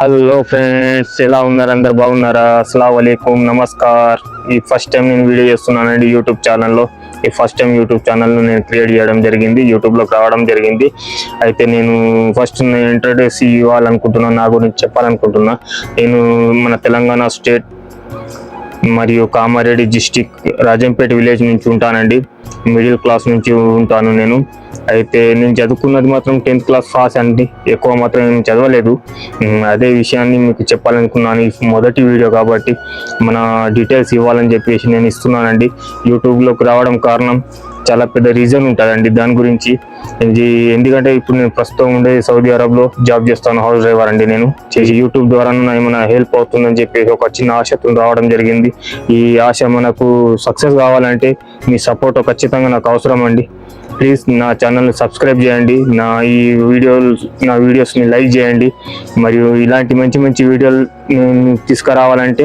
Hello friends ఎలా ఉన్నారు? అందరు బాగున్నారా? అస్సలం వలైకుం నమస్కార్. ఈ ఫస్ట్ టైం నేను వీడియో చేస్తున్నానండి యూట్యూబ్ ఛానల్లో ఈ ఫస్ట్ టైం యూట్యూబ్ ఛానల్ను నేను క్రియేట్ చేయడం జరిగింది యూట్యూబ్లోకి రావడం జరిగింది. అయితే నేను ఫస్ట్ ఇంట్రడ్యూస్ ఇవ్వాలనుకుంటున్నాను నా గురించి చెప్పాలనుకుంటున్నా. నేను మన తెలంగాణ స్టేట్ మరియు కామారెడ్డి డిస్టిక్ రాజంపేట విలేజ్ నుంచి ఉంటానండి. మిడిల్ క్లాస్ నుంచి ఉంటాను నేను. అయితే నేను చదువుకున్నది మాత్రం టెన్త్ క్లాస్ పాస్ అండి. ఎక్కువ మాత్రం నేను చదవలేదు. అదే విషయాన్ని మీకు చెప్పాలనుకున్నాను. ఈ మొదటి వీడియో కాబట్టి మన డీటెయిల్స్ ఇవ్వాలని చెప్పేసి నేను ఇస్తున్నానండి. యూట్యూబ్లోకి రావడం కారణం చాలా పెద్ద రీజన్ ఉంటుందండి దాని గురించి. ఇది ఎందుకంటే ఇప్పుడు నేను ప్రస్తుతం ఉండే సౌదీ అరబ్లో జాబ్ చేస్తాను హౌస్ డ్రైవర్ అండి నేను. చేసి యూట్యూబ్ ద్వారా ఏమైనా హెల్ప్ అవుతుందని చెప్పేసి ఒక చిన్న ఆశతో రావడం జరిగింది. ఈ ఆశ మనకు సక్సెస్ కావాలంటే మీ సపోర్ట్ ఖచ్చితంగా నాకు అవసరం అండి. ప్లీజ్ నా ఛానల్ని సబ్స్క్రైబ్ చేయండి. నా ఈ వీడియో నా వీడియోస్ని లైక్ చేయండి. మరియు ఇలాంటి మంచి మంచి వీడియోలు తీసుకురావాలంటే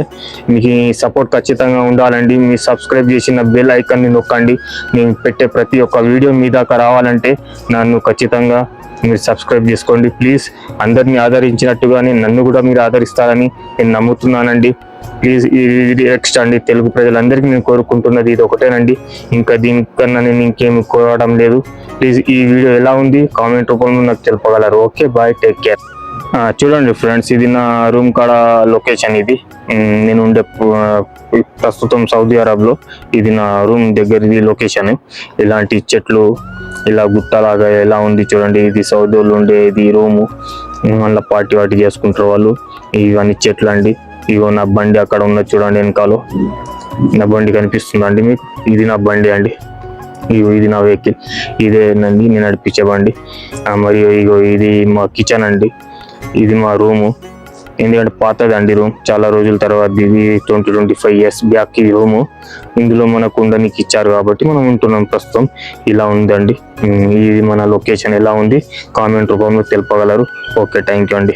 మీకు సపోర్ట్ ఖచ్చితంగా ఉండాలండి. మీ సబ్స్క్రైబ్ చేసిన బెల్ ఐకాన్ని నొక్కండి. నేను పెట్టే ప్రతి ఒక్క వీడియో మీ దాకా రావాలంటే నన్ను ఖచ్చితంగా మీరు సబ్స్క్రైబ్ చేసుకోండి. ప్లీజ్ అందరినీ ఆదరించినట్టుగానే నన్ను కూడా మీరు ఆదరిస్తారని నేను నమ్ముతున్నానండి. ప్లీజ్ ఇది ఎక్స్ట్రా అండి తెలుగు ప్రజలందరికీ నేను కోరుకుంటున్నది ఇది ఒకటేనండి. ఇంకా దీనికన్నా నేను ఇంకేమి కోరడం లేదు. ప్లీజ్ ఈ వీడియో ఎలా ఉంది? కామెంట్ రూపంలో నాకు తెలుపగలరు. Okay bye take care. చూడండి ఫ్రెండ్స్ ఇది నా రూమ్ కాడ లొకేషన్ ఇది. నేను ఉండే ప్రస్తుతం సౌదీ అరబ్లో. ఇది నా రూమ్ దగ్గరది లొకేషన్. ఇలాంటి చెట్లు ఇలా గుట్టలాగా ఎలా ఉంది చూడండి. ఇది సౌదీ వాళ్ళు ఉండేది రూము. మళ్ళీ పార్టీ వాటి చేసుకుంటారు వాళ్ళు. ఇవన్నీ చెట్లు అండి ఇగో నా బండి అక్కడ ఉన్నది చూడండి వెనకాలో. నా బండి కనిపిస్తుందండి మీకు? ఇది నా బండి అండి. ఇగో ఇది నా వెహికల్. ఇదేనండి నేను నడిపించే బండి. మరియు ఇగో ఇది మా కిచెన్ అండి. ఇది మా రూము. ఎందుకంటే పాతదండి రూమ్. చాలా రోజుల తర్వాత ఇది twenty twenty five years back ఈ రూము. ఇందులో మనకు ఉండనికి ఇచ్చారు కాబట్టి మనం ఉంటున్నాం ప్రస్తుతం. ఇలా ఉందండి. ఇది మన లొకేషన్ ఎలా ఉంది? కామెంట్ రూపంలో తెలుపగలరు. ఓకే థ్యాంక్ యూ అండి.